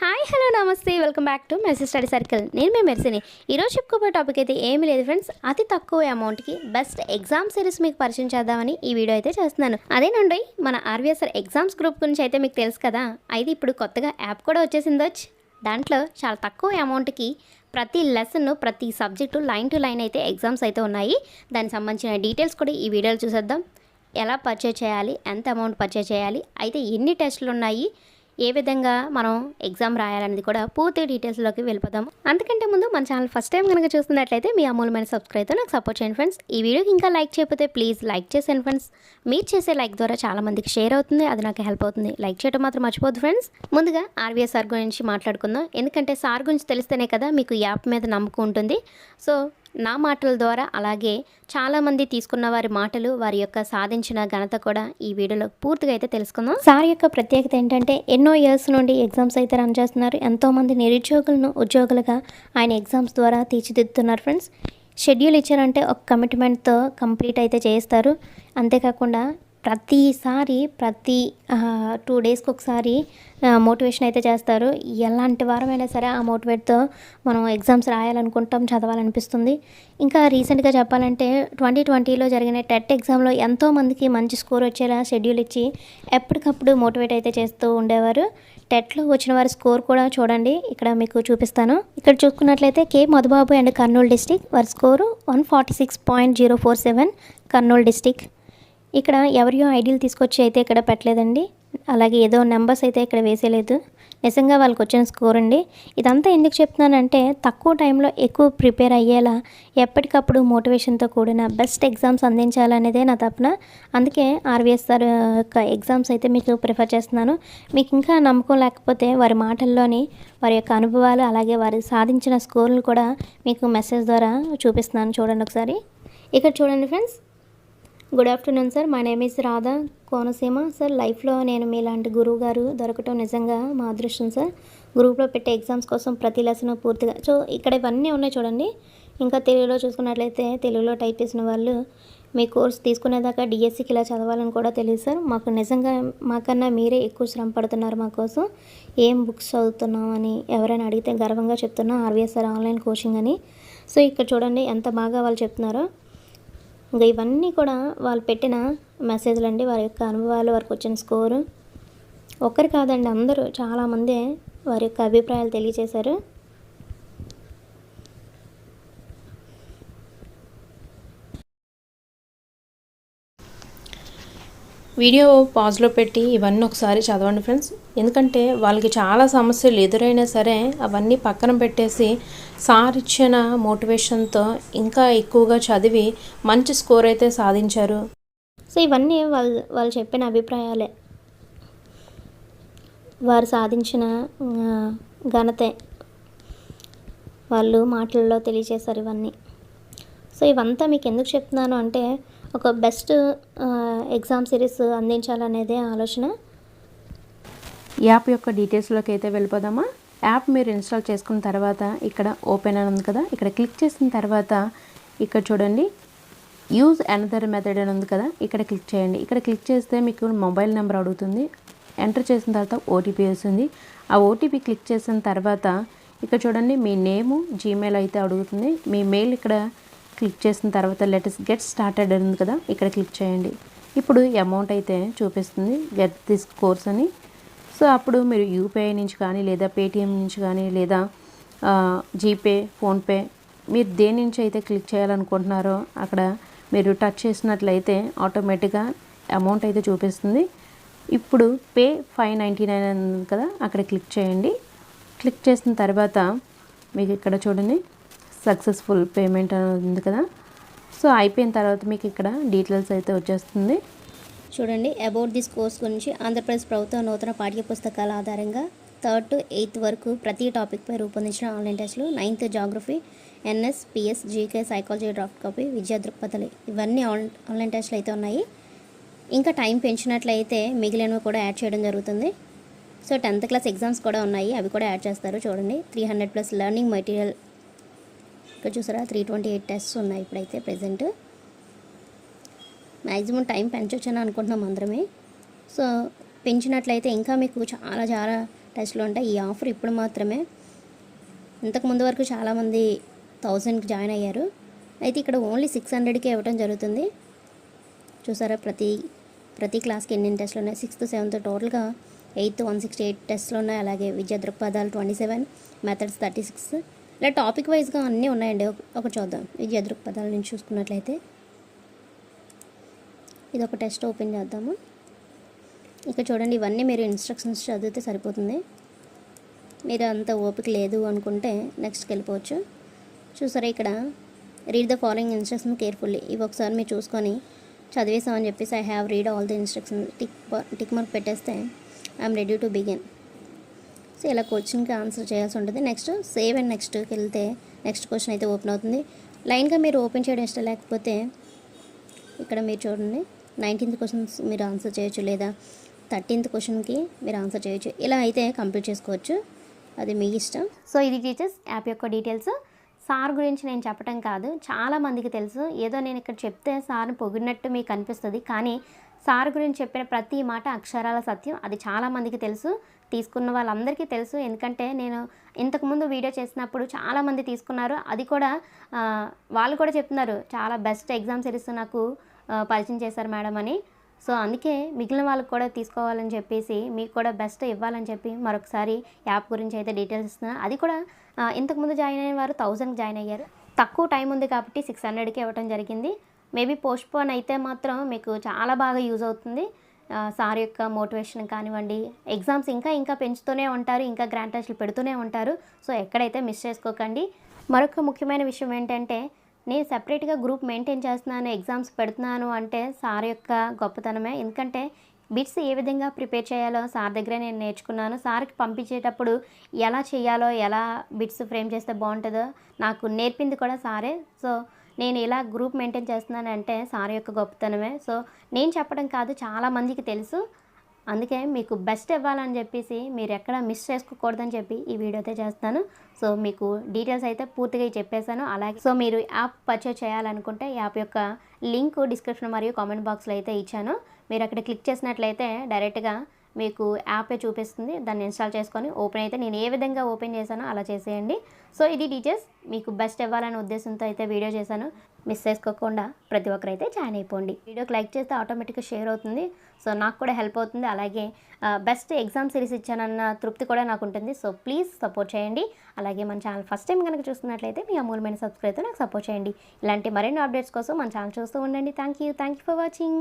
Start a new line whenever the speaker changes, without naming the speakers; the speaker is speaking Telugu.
హాయ్ హలో నమస్తే. Welcome back to Mercy study circle. నేను మీ మెర్సిని. ఈరోజు చెప్పుకోబోయే టాపిక్ అయితే ఏమీ లేదు ఫ్రెండ్స్. అతి తక్కువ అమౌంట్కి బెస్ట్ ఎగ్జామ్ సిరీస్ మీకు పరిచయం చేద్దామని ఈ వీడియో అయితే చేస్తున్నాను. అదేనండి మన ఆర్వీఎస్ఆర్ ఎగ్జామ్స్ గ్రూప్ గురించి అయితే మీకు తెలుసు కదా. అయితే ఇప్పుడు కొత్తగా యాప్ కూడా వచ్చేసింది వచ్చి. దాంట్లో చాలా తక్కువ అమౌంట్కి ప్రతి లెసన్ ప్రతి సబ్జెక్టు లైన్ టు లైన్ అయితే ఎగ్జామ్స్ అయితే ఉన్నాయి. దానికి సంబంధించిన డీటెయిల్స్ కూడా ఈ వీడియోలో చూసేద్దాం. ఎలా పర్చేజ్ చేయాలి? ఎంత అమౌంట్ పర్చేజ్ చేయాలి? అయితే ఎన్ని టెస్టులు ఉన్నాయి? ఏ విధంగా మనం ఎగ్జామ్ రాయాలనేది కూడా పూర్తి డీటెయిల్స్లోకి వెళ్ళిపోదాం. అంతకంటే ముందు మన ఛానల్ ఫస్ట్ టైం కనుక చూస్తున్నట్లయితే మీ అమూలమైన సబ్స్క్రైబ్తో నాకు సపోర్ట్ చేయండి ఫ్రెండ్స్ ఈ వీడియోకి ఇంకా లైక్ చేయకపోతే ప్లీజ్ లైక్ చేసేయండి ఫ్రెండ్స్ మీరు చేసే లైక్ ద్వారా చాలా మందికి షేర్ అవుతుంది అది నాకు హెల్ప్ అవుతుంది. లైక్ చేయడం మాత్రం మర్చిపోద్దు ఫ్రెండ్స్ ముందుగా ఆర్వీఎస్ సార్ గురించి మాట్లాడుకుందాం. ఎందుకంటే సార్ గురించి తెలిస్తేనే కదా మీకు యాప్ మీద నమ్మకం ఉంటుంది. సో నా మాటల ద్వారా అలాగే చాలామంది తీసుకున్న వారి మాటలు వారి యొక్క సాధించిన ఘనత కూడా ఈ వీడియోలో పూర్తిగా అయితే తెలుసుకుందాం. సార్ యొక్క ప్రత్యేకత ఏంటంటే ఎన్నో ఇయర్స్ నుండి ఎగ్జామ్స్ అయితే రన్ చేస్తున్నారు. ఎంతోమంది నిరుద్యోగులను ఉద్యోగులుగా ఆయన ఎగ్జామ్స్ ద్వారా తీర్చిదిద్దుతున్నారు ఫ్రెండ్స్ షెడ్యూల్ ఇచ్చారంటే ఒక కమిట్మెంట్తో కంప్లీట్ అయితే చేస్తారు అంతేకాకుండా ప్రతిసారి ప్రతి టూ డేస్కి ఒకసారి మోటివేషన్ అయితే చేస్తారు. ఎలాంటి వారమైనా సరే ఆ మోటివేట్తో మనం ఎగ్జామ్స్ రాయాలనుకుంటాం చదవాలనిపిస్తుంది. ఇంకా రీసెంట్గా చెప్పాలంటే ట్వంటీ ట్వంటీలో జరిగిన టెట్ ఎగ్జామ్లో ఎంతోమందికి మంచి స్కోర్ వచ్చేలా షెడ్యూల్ ఇచ్చి ఎప్పటికప్పుడు మోటివేట్ అయితే చేస్తూ ఉండేవారు. టెట్లో వచ్చిన వారి స్కోర్ కూడా చూడండి. ఇక్కడ మీకు చూపిస్తాను. ఇక్కడ చూసుకున్నట్లయితే K Madhubabu and Kurnool district వారి score one forty six point zero four seven Kurnool district. ఇక్కడ ఎవరియో ఐడియల్ తీసుకొచ్చి అయితే ఇక్కడ పెట్టలేదండి. అలాగే ఏదో నెంబర్స్ అయితే ఇక్కడ వేసేయలేదు నిజంగా వాళ్ళకి వచ్చిన స్కోర్ అండి. ఇదంతా ఎందుకు చెప్తున్నానంటే తక్కువ టైంలో ఎక్కువ ప్రిపేర్ అయ్యేలా ఎప్పటికప్పుడు మోటివేషన్తో కూడిన బెస్ట్ ఎగ్జామ్స్ అందించాలనేదే నా తపన. అందుకే ఆర్వీఎస్ సార్ యొక్క ఎగ్జామ్స్ అయితే మీకు ప్రిఫర్ చేస్తున్నాను. మీకు ఇంకా నమ్మకం లేకపోతే వారి మాటల్లోని వారి యొక్క అనుభవాలు అలాగే వారు సాధించిన స్కోర్లు కూడా మీకు మెసేజ్ ద్వారా చూపిస్తున్నాను చూడండి ఒకసారి. ఇక్కడ చూడండి ఫ్రెండ్స్ గుడ్ ఆఫ్టర్నూన్ సార్ మా name is Radha Konaseema sir లైఫ్లో నేను మీలాంటి గురువు గారు దొరకటం నిజంగా మా అదృష్టం సార్ గ్రూప్లో పెట్టే ఎగ్జామ్స్ కోసం ప్రతి లెసన్ పూర్తిగా సో ఇక్కడ ఇవన్నీ ఉన్నాయి చూడండి. ఇంకా తెలుగులో చూసుకున్నట్లయితే తెలుగులో టైప్ చేసిన వాళ్ళు మీ కోర్స్ తీసుకునేదాకా డిఎస్సికి ఇలా చదవాలని కూడా తెలియదు సార్ మాకు నిజంగా మాకన్నా మీరే ఎక్కువ శ్రమ పడుతున్నారు మా కోసం. ఏం బుక్స్ చదువుతున్నామని ఎవరైనా అడిగితే గర్వంగా చెప్తున్నా ఆర్వీఎస్ఆర్ ఆన్లైన్ కోచింగ్ అని. సో ఇక్కడ చూడండి ఎంత బాగా వాళ్ళు చెప్తున్నారో. ఇంకా ఇవన్నీ కూడా వాళ్ళు పెట్టిన మెసేజ్లు అండి వారి యొక్క అనుభవాలు వారికి వచ్చిన స్కోరు. ఒక్కరు కాదండి అందరూ చాలామందే వారి యొక్క అభిప్రాయాలు తెలియజేశారు
వీడియో పాజ్లో పెట్టి ఇవన్నీ ఒకసారి చదవండి ఫ్రెండ్స్. ఎందుకంటే వాళ్ళకి చాలా సమస్యలు ఎదురైనా సరే అవన్నీ పక్కన పెట్టేసి సార్ ఇచ్చిన మోటివేషన్తో ఇంకా ఎక్కువగా చదివి మంచి స్కోర్ అయితే సాధించారు.
సో ఇవన్నీ వాళ్ళు వాళ్ళు చెప్పిన అభిప్రాయాలే. వారు సాధించిన ఘనతే వాళ్ళు మాటల్లో తెలియజేశారు ఇవన్నీ. సో ఇవంతా మీకు ఎందుకు చెప్తున్నాను అంటే ఒక బెస్ట్ ఎగ్జామ్ సిరీస్ అందించాలనేదే ఆలోచన.
యాప్ యొక్క డీటెయిల్స్లోకి అయితే వెళ్ళిపోదామా? యాప్ మీరు ఇన్స్టాల్ చేసుకున్న తర్వాత ఇక్కడ ఓపెన్ అని ఉంది కదా? ఇక్కడ క్లిక్ చేసిన తర్వాత ఇక్కడ చూడండి. యూజ్ అనదర్ మెథడ్ అని ఉంది కదా? ఇక్కడ క్లిక్ చేయండి. ఇక్కడ క్లిక్ చేస్తే మీకు మొబైల్ నెంబర్ అడుగుతుంది. ఎంటర్ చేసిన తర్వాత ఓటీపీ వస్తుంది. ఆ ఓటీపీ క్లిక్ చేసిన తర్వాత ఇక్కడ చూడండి మీ నేము జీమెయిల్ అయితే అడుగుతుంది. మీ మెయిల్ ఇక్కడ క్లిక్ చేసిన తర్వాత లెటెస్ట్ గెట్ స్టార్టెడ్ అని ఉంది కదా ఇక్కడ క్లిక్ చేయండి. ఇప్పుడు అమౌంట్ అయితే చూపిస్తుంది గెట్ దిస్ కోర్స్ అని. సో అప్పుడు మీరు యూపీఐ నుంచి కానీ లేదా పేటిఎం నుంచి కానీ లేదా జీపే ఫోన్పే మీరు దేని నుంచి అయితే క్లిక్ చేయాలనుకుంటున్నారో అక్కడ మీరు టచ్ చేసినట్లయితే ఆటోమేటిక్గా అమౌంట్ అయితే చూపిస్తుంది. ఇప్పుడు పే ఫైవ్ నైంటీ నైన్ ఉంది కదా అక్కడ క్లిక్ చేయండి. క్లిక్ చేసిన తర్వాత మీకు ఇక్కడ చూడండి. సక్సెస్ఫుల్ పేమెంట్ అనేది ఉంది కదా. సో అయిపోయిన తర్వాత మీకు ఇక్కడ డీటెయిల్స్ అయితే వచ్చేస్తుంది.
చూడండి అబౌట్ దిస్ కోర్స్ గురించి ఆంధ్రప్రదేశ్ ప్రభుత్వ నూతన పాఠ్య పుస్తకాల ఆధారంగా థర్డ్ టు ఎయిత్ వరకు ప్రతి టాపిక్పై రూపొందించిన ఆన్లైన్ టెస్ట్లు ninth geography NS PS GK psychology draft copy విద్యా దృక్పథాలు ఇవన్నీ ఆన్ ఆన్లైన్ టెస్ట్లు అయితే ఉన్నాయి. ఇంకా టైం పెంచినట్లయితే మిగిలినవి కూడా యాడ్ చేయడం జరుగుతుంది. సో టెన్త్ క్లాస్ ఎగ్జామ్స్ కూడా ఉన్నాయి అవి కూడా యాడ్ చేస్తారు చూడండి. Three hundred plus learning material ఇక్కడ చూసారా? త్రీ ట్వంటీ ఎయిట్ టెస్ట్స్ ఉన్నాయి ఇప్పుడైతే ప్రజెంట్ మ్యాక్సిమం టైం పెంచొచ్చని అనుకుంటున్నాం అందరమే. సో పెంచినట్లయితే ఇంకా మీకు చాలా చాలా
టెస్ట్లు ఉంటాయి. ఈ ఆఫర్ ఇప్పుడు మాత్రమే. ఇంతకుముందు వరకు చాలామంది థౌజండ్కి జాయిన్ అయ్యారు. అయితే ఇక్కడ ఓన్లీ సిక్స్ హండ్రెడ్కే ఇవ్వటం జరుగుతుంది. చూసారా? ప్రతి ప్రతి క్లాస్కి ఎన్ని టెస్ట్లు ఉన్నాయి? సిక్స్త్ సెవెంత్ టోటల్గా ఎయిత్ వన్ సిక్స్టీ ఎయిట్ టెస్ట్లు ఉన్నాయి. అలాగే విద్యా దృక్పథాలు twenty seven methods thirty six ఇలా టాపిక్ వైజ్గా అన్నీ ఉన్నాయండి. ఒక- చూద్దాం. ఇది విద్యా పదాల నుంచి చూసుకున్నట్లయితే ఇది ఒక టెస్ట్ ఓపెన్ చేద్దాము. ఇక్కడ చూడండి ఇవన్నీ మీరు ఇన్స్ట్రక్షన్స్ చదివితే సరిపోతుంది. మీరు అంత ఓపిక లేదు అనుకుంటే నెక్స్ట్కి వెళ్ళిపోవచ్చు. చూసారా ఇక్కడ? Read the following instruction carefully ఇవి ఒకసారి మీరు చూసుకొని చదివేసామని చెప్పేసి I have read all the instruction tick tick mark పెట్టేస్తే I'm ready to begin so ఇలా క్వశ్చన్కి ఆన్సర్ చేయాల్సి ఉంటుంది. నెక్స్ట్ సేవ్ అండ్ నెక్స్ట్కి వెళ్తే నెక్స్ట్ క్వశ్చన్ అయితే ఓపెన్ అవుతుంది. లైన్గా మీరు ఓపెన్ చేయడం ఇష్టం లేకపోతే ఇక్కడ మీరు చూడండి. నైన్టీన్త్ క్వశ్చన్స్ మీరు ఆన్సర్ చేయొచ్చు లేదా థర్టీన్త్ క్వశ్చన్కి మీరు ఆన్సర్ చేయొచ్చు. ఇలా అయితే కంప్లీట్ చేసుకోవచ్చు. అది మీ ఇష్టం. సో ఇది టీచర్స్ యాప్ యొక్క డీటెయిల్స్. సార్ గురించి నేను చెప్పటం కాదు. చాలా మందికి తెలుసు. ఏదో నేను ఇక్కడ చెప్తే సార్ని పొగిడినట్టు మీకు అనిపిస్తుంది. కానీ సార్ గురించి చెప్పిన ప్రతి మాట అక్షరాల సత్యం. అది చాలామందికి తెలుసు తీసుకున్న వాళ్ళందరికీ తెలుసు. ఎందుకంటే నేను ఇంతకుముందు వీడియో చేసినప్పుడు చాలామంది తీసుకున్నారు. అది కూడా వాళ్ళు కూడా చెప్తున్నారు చాలా బెస్ట్ ఎగ్జామ్ సిరీస్ నాకు పరిచయం చేశారు మేడం అని. సో అందుకే మిగిలిన వాళ్ళకి కూడా తీసుకోవాలని చెప్పేసి మీకు కూడా బెస్ట్ ఇవ్వాలని చెప్పి మరొకసారి యాప్ గురించి అయితే డీటెయిల్స్ ఇస్తున్నాను అది కూడా ఇంతకుముందు జాయిన్ అయిన వారు థౌజండ్కి జాయిన్ అయ్యారు. తక్కువ టైం ఉంది కాబట్టి సిక్స్ హండ్రెడ్కి ఇవ్వడం జరిగింది. మేబీ పోస్ట్పోన్ అయితే మాత్రం మీకు చాలా బాగా యూజ్ అవుతుంది. సార్ యొక్క మోటివేషన్ కానివ్వండి ఎగ్జామ్స్ ఇంకా ఇంకా పెంచుతూనే ఉంటారు ఇంకా గ్రాండ్ టెస్ట్లు పెడుతూనే ఉంటారు. సో ఎక్కడైతే మిస్ చేసుకోకండి. మరొక ముఖ్యమైన విషయం ఏంటంటే నేను సపరేట్గా గ్రూప్ మెయింటైన్ చేస్తున్నాను ఎగ్జామ్స్ పెడుతున్నాను అంటే సార్ యొక్క గొప్పతనమే. ఎందుకంటే బిట్స్ ఏ విధంగా ప్రిపేర్ చేయాలో సార్ దగ్గరే నేను నేర్చుకున్నాను. సార్కి పంపించేటప్పుడు ఎలా చేయాలో ఎలా బిట్స్ ఫ్రేమ్ చేస్తే బాగుంటుందో నాకు నేర్పింది కూడా సారే. సో నేను ఇలా గ్రూప్ మెయింటైన్ చేస్తున్నానంటే సార్ యొక్క గొప్పతనమే. సో నేను చెప్పడం కాదు చాలా మందికి తెలుసు. అందుకే మీకు బెస్ట్ ఇవ్వాలని చెప్పేసి మీరు ఎక్కడ మిస్ చేసుకోకూడదని చెప్పి ఈ వీడియో అయితే చేస్తాను సో మీకు డీటెయిల్స్ అయితే పూర్తిగా చెప్పేశాను. అలాగే సో మీరు యాప్ పర్చేజ్ చేయాలనుకుంటే యాప్ యొక్క లింక్ డిస్క్రిప్షన్ మరియు కామెంట్ బాక్స్లో అయితే ఇచ్చాను. మీరు అక్కడ క్లిక్ చేసినట్లయితే డైరెక్ట్గా మీకు యాపే చూపిస్తుంది దాన్ని ఇన్స్టాల్ చేసుకొని ఓపెన్ అయితే నేను ఏ విధంగా ఓపెన్ చేశానో అలా చేసేయండి. సో ఇది టీచర్స్ మీకు బెస్ట్ ఇవ్వాలనే ఉద్దేశంతో అయితే వీడియో చేశాను. మిస్ చేసుకోకుండా ప్రతి ఒక్కరైతే జాయిన్ అయిపోండి. వీడియోకి లైక్ చేస్తే ఆటోమేటిక్గా షేర్ అవుతుంది. సో నాకు కూడా హెల్ప్ అవుతుంది. అలాగే బెస్ట్ ఎగ్జామ్ సిరీస్ ఇచ్చానన్న తృప్తి కూడా నాకు ఉంటుంది. సో ప్లీజ్ సపోర్ట్ చేయండి. అలాగే మన ఛానల్ ఫస్ట్ టైం కనుక చూస్తున్నట్లయితే మీ అమూలమైన సబ్స్క్రైబ్తో నాకు సపోర్ట్ చేయండి. ఇలాంటి మరెన్నో అప్డేట్స్ కోసం మన ఛానల్ చూస్తూ ఉండండి. Thank you thank you for watching.